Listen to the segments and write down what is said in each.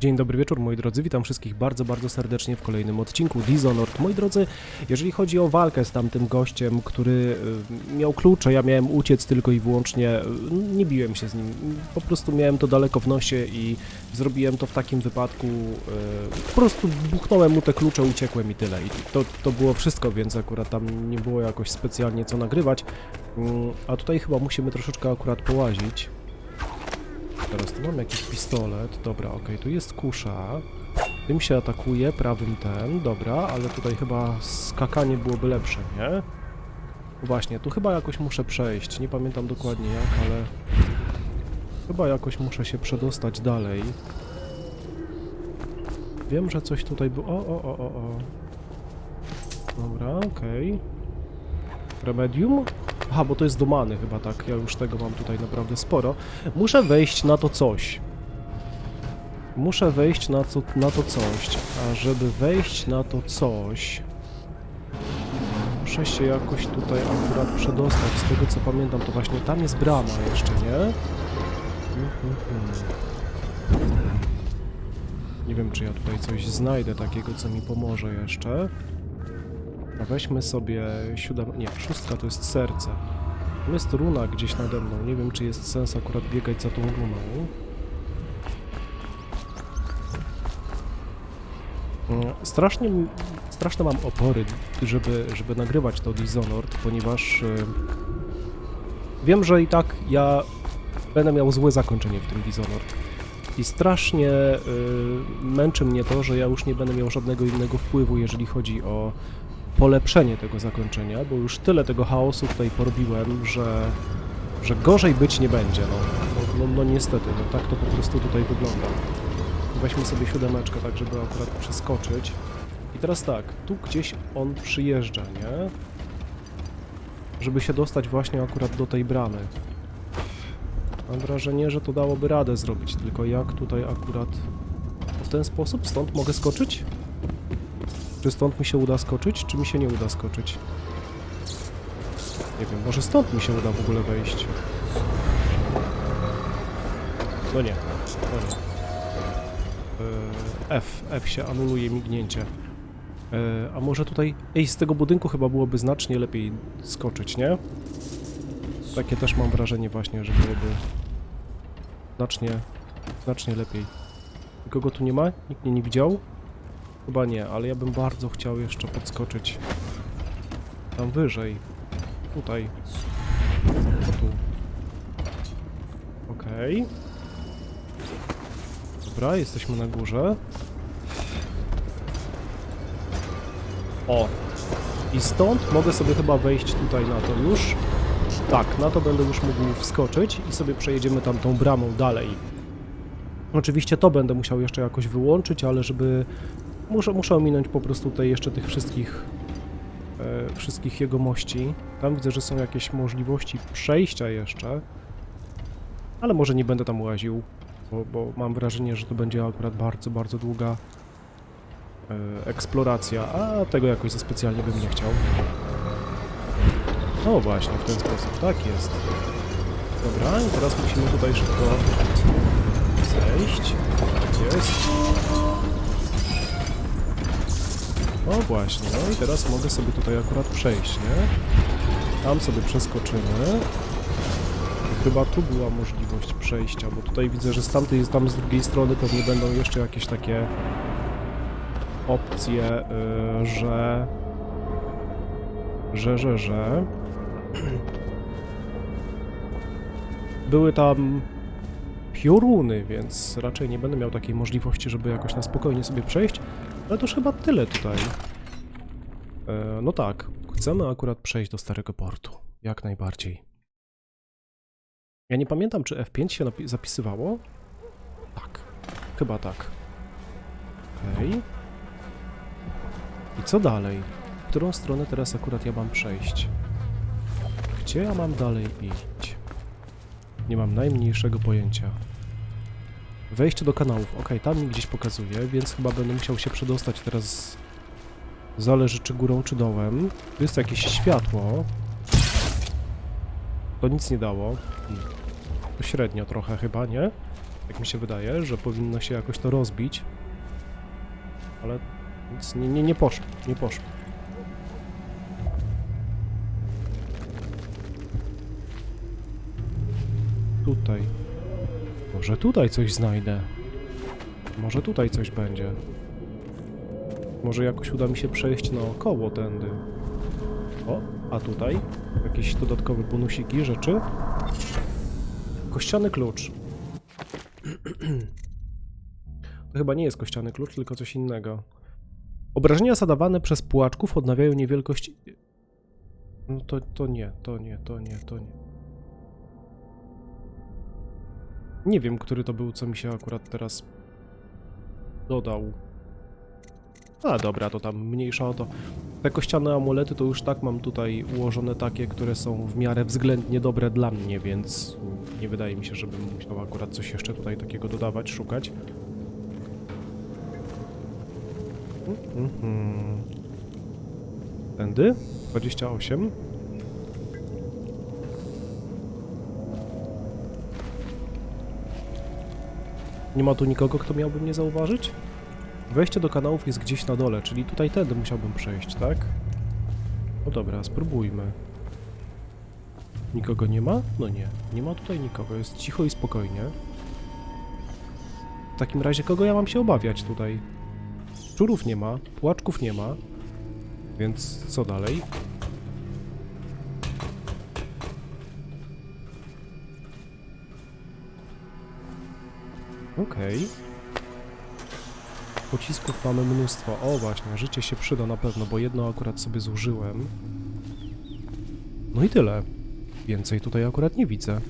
Dzień dobry wieczór moi drodzy, witam wszystkich bardzo, bardzo serdecznie w kolejnym odcinku Dishonored. Moi drodzy, jeżeli chodzi o walkę z tamtym gościem, który y, miał klucze, ja miałem uciec tylko i wyłącznie, y, nie biłem się z nim, po prostu miałem to daleko w nosie i zrobiłem to w takim wypadku, y, po prostu buchnąłem mu te klucze, uciekłem i tyle. I to, to było wszystko, więc akurat tam nie było jakoś specjalnie co nagrywać, Mm, a tutaj chyba musimy troszeczkę akurat połazić. Teraz tu mam jakiś pistolet. Dobra, okej, tu jest kusza. Tym się atakuje, prawym ten. Dobra, ale tutaj chyba skakanie byłoby lepsze, nie? Właśnie, tu chyba jakoś muszę przejść. Nie pamiętam dokładnie jak, ale... Chyba jakoś muszę się przedostać dalej. Wiem, że coś tutaj było... O, o, o, o, o. Dobra, okej. Remedium? Aha, bo to jest do many chyba tak. Ja już tego mam tutaj naprawdę sporo. Muszę wejść na to coś. Muszę wejść na, co, na to coś. A żeby wejść na to coś... Muszę się jakoś tutaj akurat przedostać. Z tego co pamiętam, to właśnie tam jest brama jeszcze, nie? Mhm, mhm. Nie wiem, czy ja tutaj coś znajdę takiego, co mi pomoże jeszcze. Weźmy sobie siódem... Nie, szóstka to jest serce. Tam Jest runa gdzieś nade mną. Nie wiem, czy jest sens akurat biegać za tą runą. Mm, Strasznie, straszne mam opory, żeby, żeby nagrywać to Dishonored, ponieważ y, wiem, że i tak ja będę miał złe zakończenie w tym Dishonored. I strasznie y, męczy mnie to, że ja już nie będę miał żadnego innego wpływu, jeżeli chodzi o polepszenie tego zakończenia, bo już tyle tego chaosu tutaj porobiłem, że, że gorzej być nie będzie. No, no, no, no niestety, no tak to po prostu tutaj wygląda. Weźmy sobie siódemeczkę, tak żeby akurat przeskoczyć. I teraz tak, tu gdzieś on przyjeżdża, nie? Żeby się dostać właśnie akurat do tej bramy. Mam wrażenie, że to dałoby radę zrobić, tylko jak tutaj akurat... W ten sposób? Stąd mogę skoczyć? Czy stąd mi się uda skoczyć, czy mi się nie uda skoczyć? Nie wiem, może stąd mi się uda w ogóle wejść. No nie, no nie. Yy, F, F się anuluje mignięcie. Yy, a może tutaj... Ej, z tego budynku chyba byłoby znacznie lepiej skoczyć, nie? Takie też mam wrażenie właśnie, że byłoby znacznie, znacznie lepiej. Nikogo tu nie ma? Nikt mnie nie widział? Chyba nie, ale ja bym bardzo chciał jeszcze podskoczyć tam wyżej. Tutaj. Tu. Okej. Dobra, jesteśmy na górze. O! I stąd mogę sobie chyba wejść tutaj na to już. Tak, na to będę już mógł wskoczyć i sobie przejedziemy tam tą bramą dalej. Oczywiście to będę musiał jeszcze jakoś wyłączyć, ale żeby Muszę, muszę ominąć po prostu tutaj jeszcze tych wszystkich e, wszystkich jegomości. Tam widzę, że są jakieś możliwości przejścia jeszcze. Ale może nie będę tam łaził, bo, bo mam wrażenie, że to będzie akurat bardzo, bardzo długa e, eksploracja, a tego jakoś za specjalnie bym nie chciał. No właśnie, w ten sposób, tak jest. Dobra, i teraz musimy tutaj szybko zejść. Tak jest. O właśnie, no i teraz mogę sobie tutaj akurat przejść, nie? Tam sobie przeskoczymy. Chyba tu była możliwość przejścia, bo tutaj widzę, że z tamtej, tam z drugiej strony pewnie będą jeszcze jakieś takie opcje, yy, że... że, że, że... Były tam pioruny, więc raczej nie będę miał takiej możliwości, żeby jakoś na spokojnie sobie przejść. Ale to już chyba tyle tutaj. E, no tak, chcemy akurat przejść do Starego Portu. Jak najbardziej. Ja nie pamiętam, czy F5 się zapisywało? Tak, chyba tak. Okej. I co dalej? W którą stronę teraz akurat ja mam przejść? Gdzie ja mam dalej iść? Nie mam najmniejszego pojęcia. Wejście do kanałów. Ok, tam mi gdzieś pokazuje, więc chyba będę musiał się przedostać teraz. Zależy czy górą, czy dołem. Tu jest jakieś światło. To nic nie dało. Hmm. To średnio trochę chyba, nie? Tak mi się wydaje, że powinno się jakoś to rozbić. Ale nic nie, nie, nie poszło, nie poszło. Tutaj. Może tutaj coś znajdę. Może tutaj coś będzie. Może jakoś uda mi się przejść naokoło tędy. O, a tutaj? Jakieś dodatkowe bonusiki, rzeczy? Kościany klucz. To chyba nie jest kościany klucz, tylko coś innego. Obrażenia zadawane przez pułaczków odnawiają niewielkość... No to, to nie, to nie, to nie, to nie. Nie wiem, który to był, co mi się akurat teraz dodał. A dobra, to tam mniejsza o to. Te kościane amulety to już tak mam tutaj ułożone takie, które są w miarę względnie dobre dla mnie, więc nie wydaje mi się, żebym musiał akurat coś jeszcze tutaj takiego dodawać, szukać. Mhm. Tędy? 28. Nie ma tu nikogo, kto miałby mnie zauważyć? Wejście do kanałów jest gdzieś na dole, czyli tutaj tędy musiałbym przejść, tak? No dobra, spróbujmy. Nikogo nie ma? No nie, nie ma tutaj nikogo, jest cicho i spokojnie. W takim razie kogo ja mam się obawiać tutaj? Szczurów nie ma, płaczków nie ma, więc co dalej? Okej. Pocisków mamy mnóstwo. O właśnie, życie się przyda na pewno, bo jedno akurat sobie zużyłem. No i tyle. Więcej tutaj akurat nie widzę.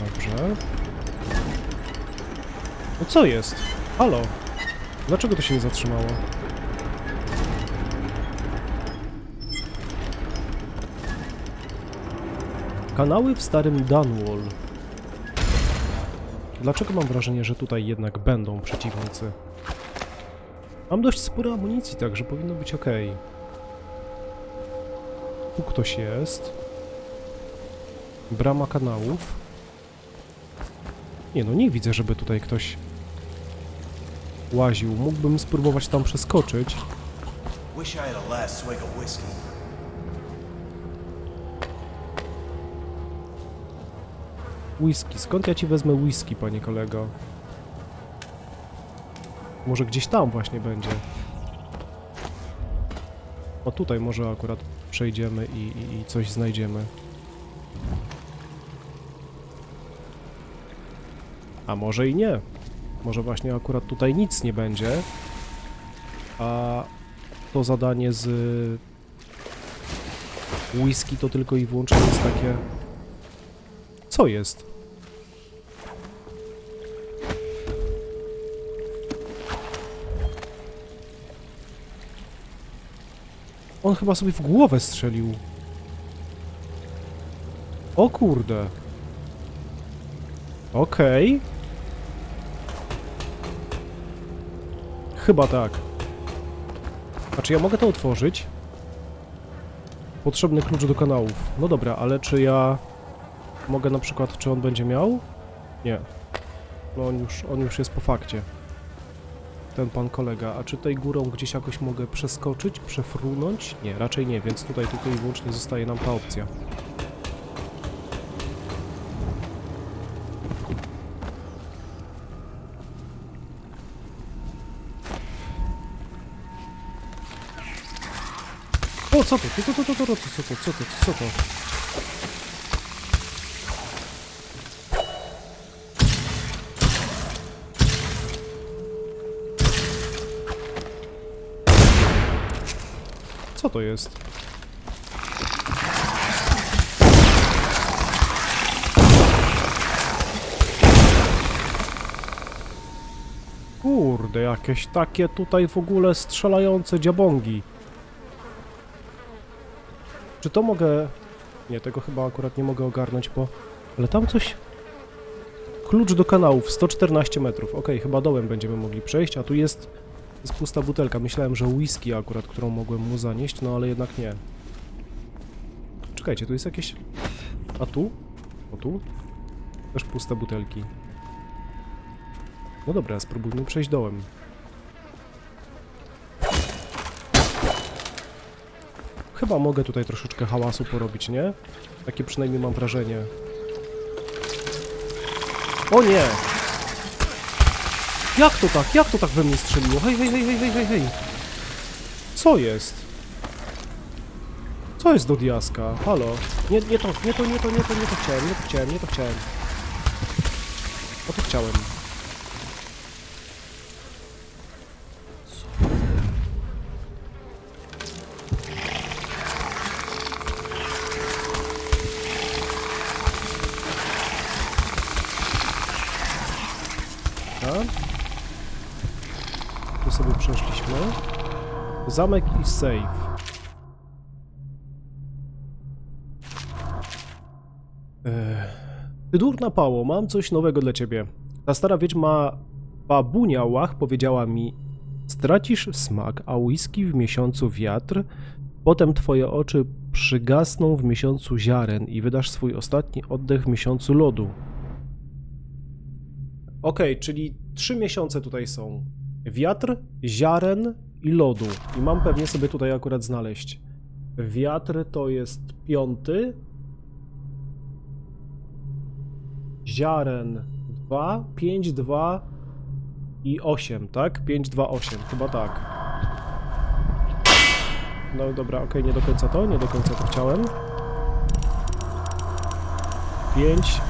Dobrze. No co jest? Halo? Dlaczego to się nie zatrzymało? Kanały w starym Dunwall. Dlaczego mam wrażenie, że tutaj jednak będą przeciwnicy? Mam dość sporo amunicji, także powinno być ok. Tu ktoś jest. Brama kanałów. Nie no, nie widzę, żeby tutaj ktoś łaził. Mógłbym spróbować tam przeskoczyć. Wish I had a last swig of whiskey. Whisky. Skąd ja ci wezmę whisky, panie kolego? Może gdzieś tam właśnie będzie. O tutaj może akurat przejdziemy i, i, i coś znajdziemy. A może i nie. Może właśnie akurat tutaj nic nie będzie. A to zadanie z whisky to tylko i wyłącznie jest takie... Co jest? On chyba sobie w głowę strzelił. O kurde. Okej. Chyba tak. A czy ja mogę to otworzyć? Potrzebny klucz do kanałów. No dobra, ale czy ja... Mogę na przykład, czy on będzie miał? Nie. No on już, on już jest po fakcie. Ten pan kolega. A czy tutaj górą gdzieś jakoś mogę przeskoczyć, przefrunąć? Nie, raczej nie, więc tutaj tylko i wyłącznie zostaje nam ta opcja. O, co to? Co to, co to, co to, co to, co to, co to? To jest? Kurde, jakieś takie tutaj w ogóle strzelające dziabongi. Czy to mogę... Nie, tego chyba akurat nie mogę ogarnąć, bo... Ale tam coś... Klucz do kanałów, 114 metrów. Okej, chyba dołem będziemy mogli przejść, a tu jest jest pusta butelka. Myślałem, że whisky akurat, którą mogłem mu zanieść, no ale jednak nie. Czekajcie, tu jest jakieś... A tu? O tu? Też puste butelki. No dobra, spróbujmy przejść dołem. Chyba mogę tutaj troszeczkę hałasu porobić, nie? Takie przynajmniej mam wrażenie. O nie! Jak to tak? Jak to tak we mnie strzeliło? Hej, hej, hej, hej, hej, hej! Co jest? Co jest do diaska? Halo? Nie, nie to, nie to, nie to, nie to, nie to chciałem, nie to chciałem, nie to chciałem. O to chciałem. Przeszliśmy. Zamek i save. Ty durna pało, mam coś nowego dla ciebie. Ta stara wiedźma babunia Łach powiedziała mi Stracisz smak, a whisky w miesiącu wiatr, potem twoje oczy przygasną w miesiącu ziaren i wydasz swój ostatni oddech w miesiącu lodu. Okej, czyli trzy miesiące tutaj są. Wiatr, ziaren i lodu. I mam pewnie sobie tutaj akurat znaleźć. Wiatr to jest piąty. Ziaren 2, 5, 2 i 8, tak? 5, 2, 8, chyba tak. No dobra, okej, nie do końca to, nie do końca to chciałem. 5,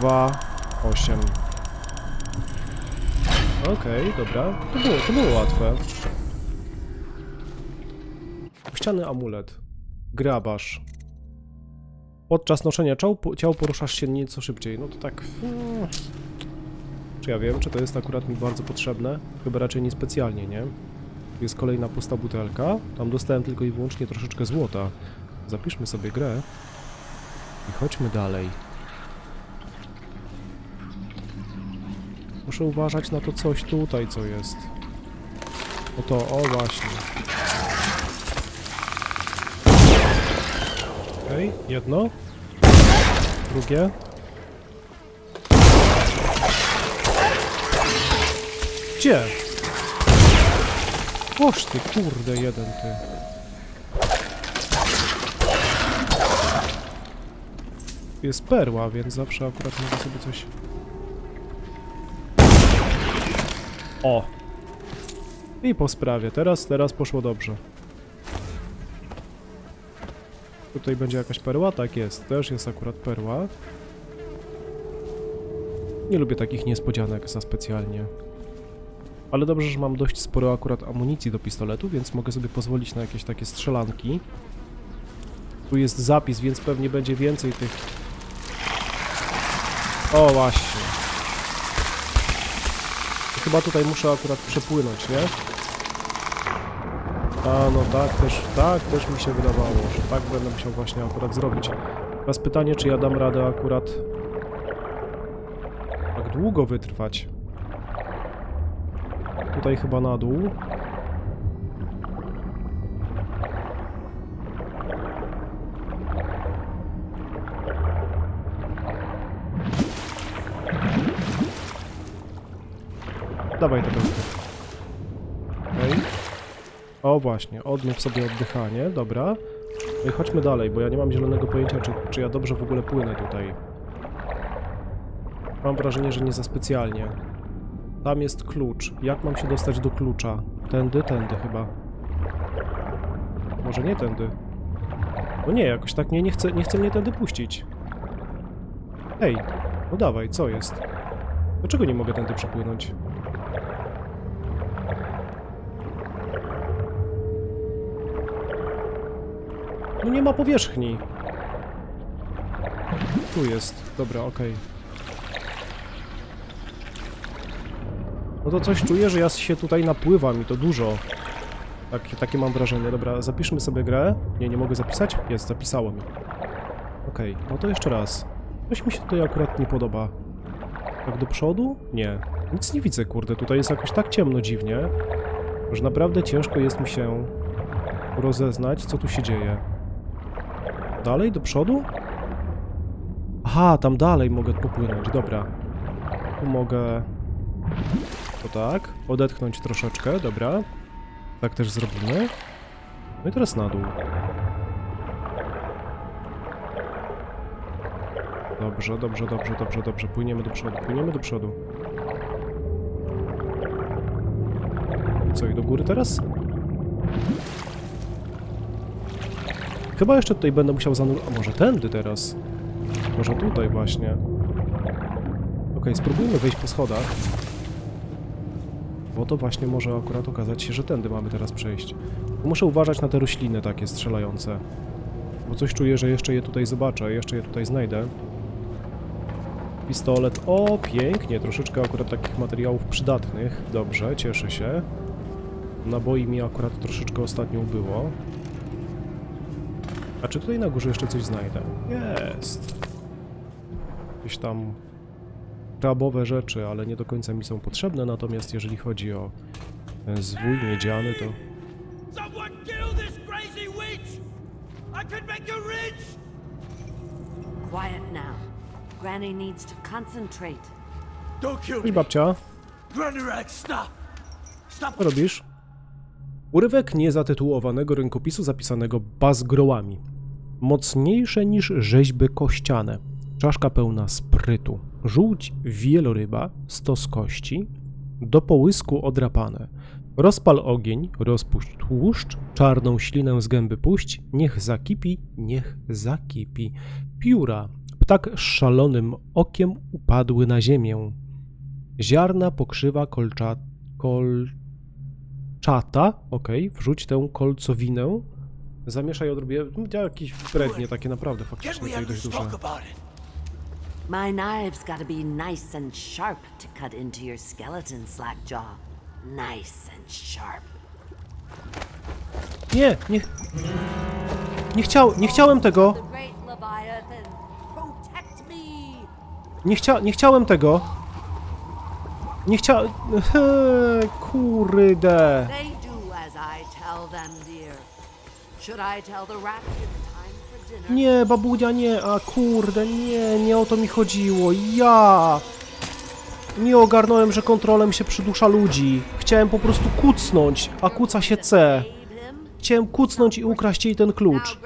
2, 8. Okej, dobra. To było, to było łatwe. Ściany amulet. Grabarz. Podczas noszenia ciał, poruszasz się nieco szybciej. No to tak... Czy ja wiem, czy to jest akurat mi bardzo potrzebne? Chyba raczej niespecjalnie, nie? Jest kolejna pusta butelka. Tam dostałem tylko i wyłącznie troszeczkę złota. Zapiszmy sobie grę. I chodźmy dalej. Muszę uważać na to coś tutaj, co jest. O to, o właśnie. Okej, jedno. Drugie. Gdzie? Oż ty, kurde, jeden ty. Jest perła, więc zawsze akurat mogę sobie coś... O! I po sprawie. Teraz, teraz poszło dobrze. Tutaj będzie jakaś perła? Tak jest. Też jest akurat perła. Nie lubię takich niespodzianek za specjalnie. Ale dobrze, że mam dość sporo akurat amunicji do pistoletu, więc mogę sobie pozwolić na jakieś takie strzelanki. Tu jest zapis, więc pewnie będzie więcej tych... O, właśnie. Chyba tutaj muszę akurat przepłynąć, nie? A, no tak też, tak też mi się wydawało, że tak będę musiał właśnie akurat zrobić. Teraz pytanie, czy ja dam radę akurat tak długo wytrwać. Tutaj chyba na dół. Dawaj to będzie. O właśnie, odmów sobie oddychanie, dobra. No i chodźmy dalej, bo ja nie mam zielonego pojęcia, czy, czy ja dobrze w ogóle płynę tutaj. Mam wrażenie, że nie za specjalnie. Tam jest klucz. Jak mam się dostać do klucza? Tędy, tędy chyba. Może nie tędy. No nie, jakoś tak nie, nie chce, nie chce mnie tędy puścić. Ej, no dawaj, co jest? Dlaczego nie mogę tędy przepłynąć? No nie ma powierzchni. Tu jest. Dobra, okej. No to coś czuję, że ja się tutaj napływam i to dużo. Tak, takie mam wrażenie. Dobra, zapiszmy sobie grę. Nie, nie mogę zapisać? Jest, zapisało mi. Okej, no to jeszcze raz. Coś mi się tutaj akurat nie podoba. Tak do przodu? Nie. Nic nie widzę, kurde. Tutaj jest jakoś tak ciemno dziwnie. że naprawdę ciężko jest mi się rozeznać, co tu się dzieje. Dalej, do przodu? Aha, tam dalej mogę popłynąć, dobra. Tu mogę... To tak, odetchnąć troszeczkę, dobra. Tak też zrobimy. No i teraz na dół. Dobrze, dobrze, dobrze, dobrze, dobrze. Płyniemy do przodu, płyniemy do przodu. Co, i do góry teraz? Chyba jeszcze tutaj będę musiał zanur... A może tędy teraz? Może tutaj właśnie. Okej, spróbujmy wejść po schodach. Bo to właśnie może akurat okazać się, że tędy mamy teraz przejść. Muszę uważać na te rośliny takie strzelające. Bo coś czuję, że jeszcze je tutaj zobaczę, jeszcze je tutaj znajdę. Pistolet. O, pięknie. Troszeczkę akurat takich materiałów przydatnych. Dobrze, cieszę się. Naboi mi akurat troszeczkę ostatnio było. A czy tutaj na górze jeszcze coś znajdę? Jest. Jakieś tam krabowe rzeczy, ale nie do końca mi są potrzebne. Natomiast jeżeli chodzi o zwój miedziany, to! Quiet now. Granny needs to concentrate. Don't kill Cześć babcia, stop! Stop! co robisz? Urywek niezatytułowanego rękopisu zapisanego bazgrołami. Mocniejsze niż rzeźby kościane. Czaszka pełna sprytu. Żółć wieloryba, stos kości. Do połysku odrapane. Rozpal ogień, rozpuść tłuszcz, czarną ślinę z gęby puść, niech zakipi, niech zakipi. Pióra, ptak z szalonym okiem upadły na ziemię. Ziarna pokrzywa kolcza, kolczata, okej, wrzuć tę kolcowinę, zamieszaj odrobię, jakieś wrednie takie naprawdę faktycznie tutaj dość duże. My knives gotta be nice and sharp to cut into your skeleton, Slackjaw. Nice and sharp. Nie, nie, nie, chciał, nie chciałem tego, nie, chcia, nie chciałem tego. Nie chciałem, kurde. Nie, babunia, nie, a kurde, nie, nie o to mi chodziło, ja! Nie ogarnąłem, że kontrolem się przydusza ludzi. Chciałem po prostu kucnąć, a kuca się C. Chciałem kucnąć i ukraść jej ten klucz.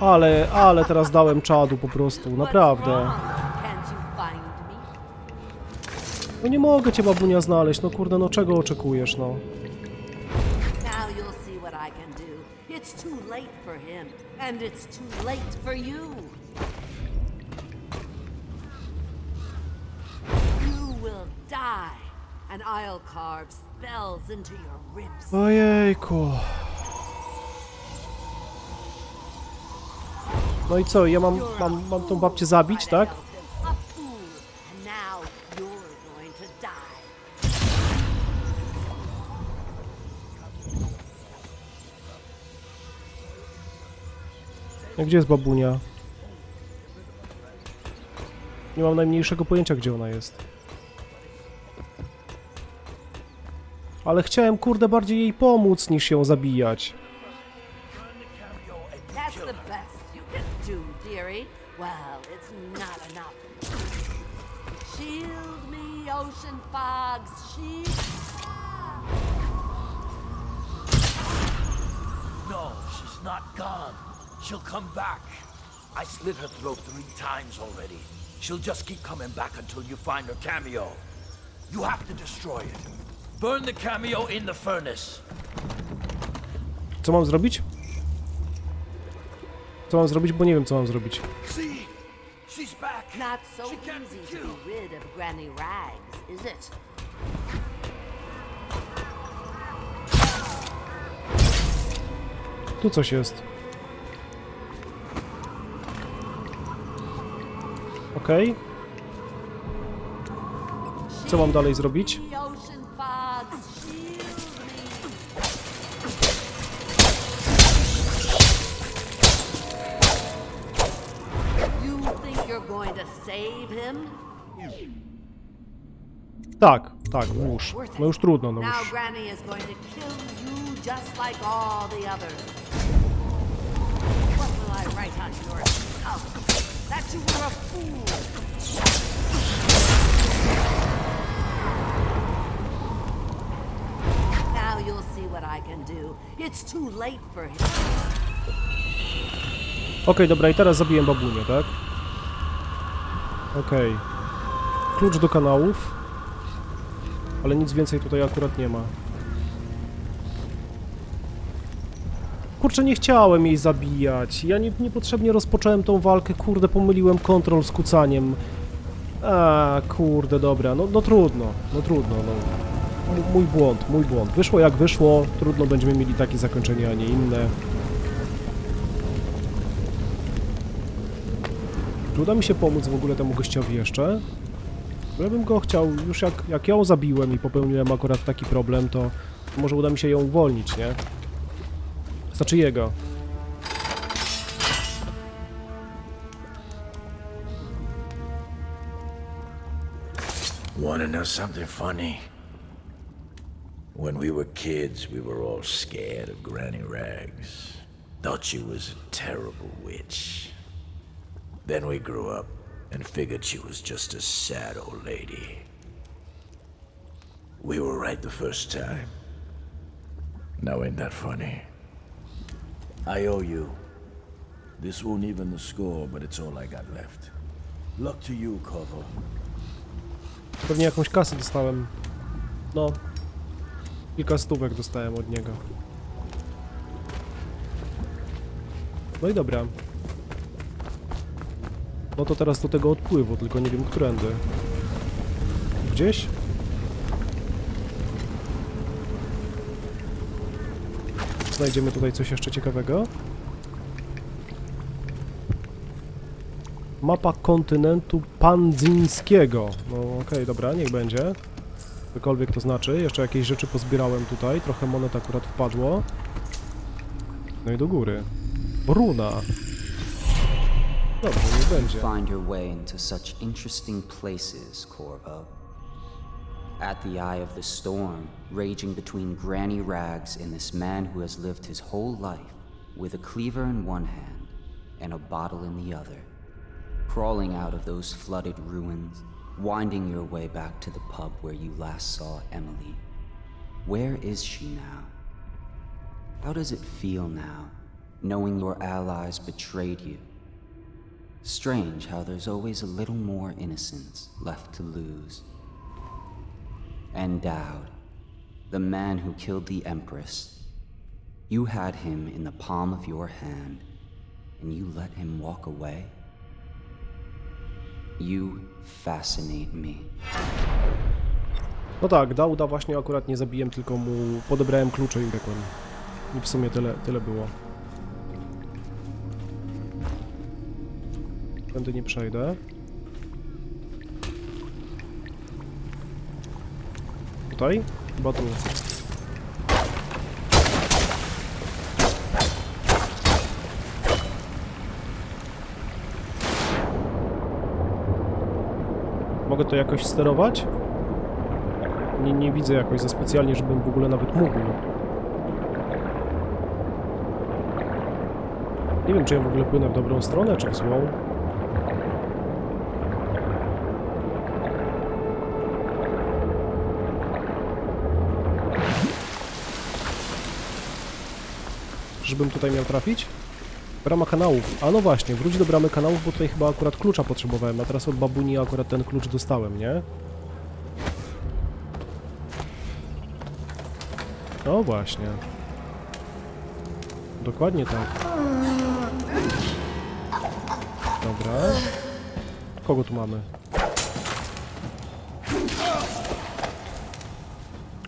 Ale, ale teraz dałem czadu po prostu, naprawdę. No nie mogę cię babunia znaleźć, no kurde, no czego oczekujesz, no. Now you'll see what I can do. It's too late for him, and it's too late for you. You will die, and I'll carve spells into your ribs. Ojejku. No i co, ja mam, mam, mam tą babcię zabić, tak? A Gdzie jest babunia? Nie mam najmniejszego pojęcia, gdzie ona jest. Ale chciałem, kurde, bardziej jej pomóc, niż ją zabijać. That's the best you can do, dearie. Well, it's not enough. Shield me, ocean fogs, shield. No, she's not gone. She'll come back. I slit her throat three times already. She'll just keep coming back until you find her cameo. You have to destroy it. Burn the cameo in the furnace. Co mam zrobić? Co mam zrobić, bo nie wiem, co mam zrobić. See? She's back. Not so She can't easy be to killed. be rid of Granny Rags, is it? Tu coś jest. Okej. Co mam dalej zrobić? Tak, tak, włóż. No już trudno, no już. What will I write on your skull? Now. Okej, dobra, i teraz zabiję babunię, tak? Okej. Klucz do kanałów. Ale nic więcej tutaj akurat nie ma. Kurczę, nie chciałem jej zabijać. Ja nie, niepotrzebnie rozpocząłem tą walkę. Kurde, pomyliłem kontrol z kucaniem. A, kurde, dobra. No, no trudno, no trudno, no. Mój błąd, mój błąd. Wyszło jak wyszło. Trudno będziemy mieli takie zakończenie, a nie inne. Czy uda mi się pomóc w ogóle temu gościowi jeszcze? Ja bym go chciał, już jak, jak ją zabiłem i popełniłem akurat taki problem, to może uda mi się ją uwolnić, nie? Znaczy jego. Want to know something funny? When we were kids, we were all scared of Granny Rags. Thought she was a terrible witch. Then we grew up and figured she was just a sad old lady. We were right the first time. Now ain't that funny? I owe you. This won't even the score, but it's all I got left. Luck to you, Corvo. Pewnie jakąś kasę dostałem. No. Kilka stówek dostałem od niego. No i dobra. No to teraz do tego odpływu, tylko nie wiem którędy. Gdzieś? Znajdziemy tutaj coś jeszcze ciekawego. Mapa kontynentu pandzyńskiego. No okej, dobra, niech będzie. Cokolwiek to znaczy. Jeszcze jakieś rzeczy pozbierałem tutaj. Trochę monet akurat wpadło. No i do góry. Runa. Dobrze, niech będzie. find your way into such interesting places, Corvo. At the eye of the storm, raging between Granny Rags and this man who has lived his whole life with a cleaver in one hand and a bottle in the other. Crawling out of those flooded ruins, winding your way back to the pub where you last saw Emily. Where is she now? How does it feel now, knowing your allies betrayed you? Strange how there's always a little more innocence left to lose. And Dowd, the man who killed the Empress, you had him in the palm of your hand, and you let him walk away? You fascinate me. No tak, Dauda właśnie akurat nie zabiłem, tylko mu podebrałem klucze i uciekłem. I w sumie tyle, tyle było. Tędy nie przejdę. Tutaj? Chyba tu. Mogę to jakoś sterować? Nie, nie widzę jakoś za specjalnie, żebym w ogóle nawet mógł. Nie wiem, czy ja w ogóle płynę w dobrą stronę, czy w złą. Żebym tutaj miał trafić? Brama kanałów. A no właśnie, wróć do bramy kanałów, bo tutaj chyba akurat klucza potrzebowałem, a teraz od babuni akurat ten klucz dostałem, nie? No właśnie. Dokładnie tak. Dobra. Kogo tu mamy?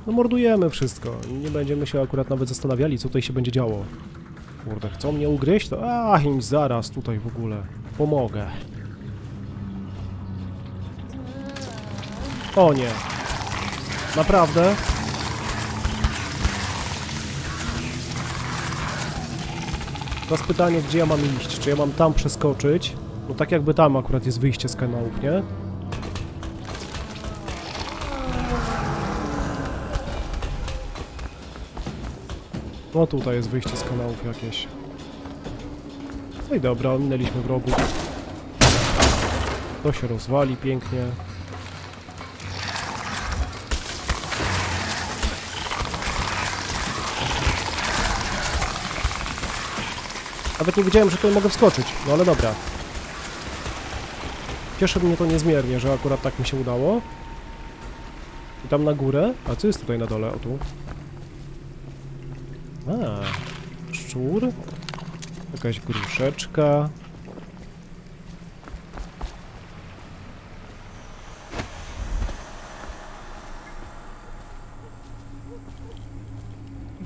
No mordujemy wszystko. Nie będziemy się akurat nawet zastanawiali, co tutaj się będzie działo. Kurde, chcą mnie ugryźć? To a im zaraz tutaj w ogóle pomogę. O nie. Naprawdę? Teraz pytanie, gdzie ja mam iść? Czy ja mam tam przeskoczyć? No tak jakby tam akurat jest wyjście z kanałów, nie? No tutaj jest wyjście z kanałów jakieś. No i dobra, ominęliśmy wrogów. To się rozwali pięknie. Nawet nie wiedziałem, że tutaj mogę wskoczyć, no ale dobra. Cieszy mnie to niezmiernie, że akurat tak mi się udało. I tam na górę. A co jest tutaj na dole? O tu. A, szczur. Jakaś gruszeczka.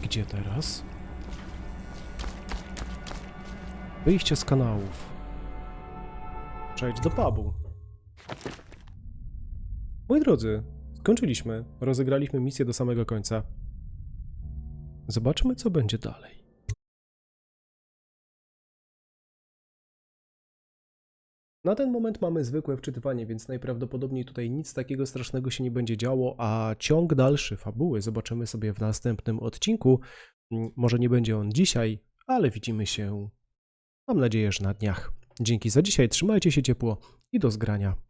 Gdzie teraz? Wyjście z kanałów. Przejdź do pubu. Moi drodzy, skończyliśmy. Rozegraliśmy misję do samego końca. Zobaczmy, co będzie dalej. Na ten moment mamy zwykłe wczytywanie, więc najprawdopodobniej tutaj nic takiego strasznego się nie będzie działo, a ciąg dalszy fabuły zobaczymy sobie w następnym odcinku. Mm, Może nie będzie on dzisiaj, ale widzimy się, mam nadzieję, że na dniach. Dzięki za dzisiaj, trzymajcie się ciepło i do zgrania.